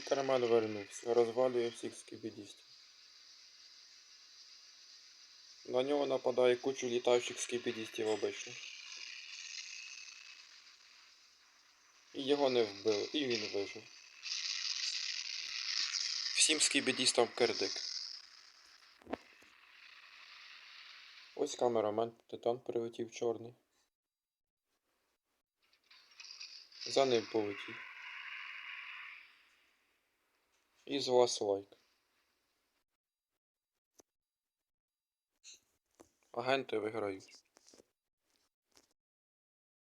карман вернувся, розвалює всіх скібідістів. На нього нападає кучу літаючих скібідістів обично. І його не вбили, і він вижив. Всім скібідістам кирдик. Ось камерамен, титан прилетів чорний. За ним полетів. І з вас лайк. Агенти виграють.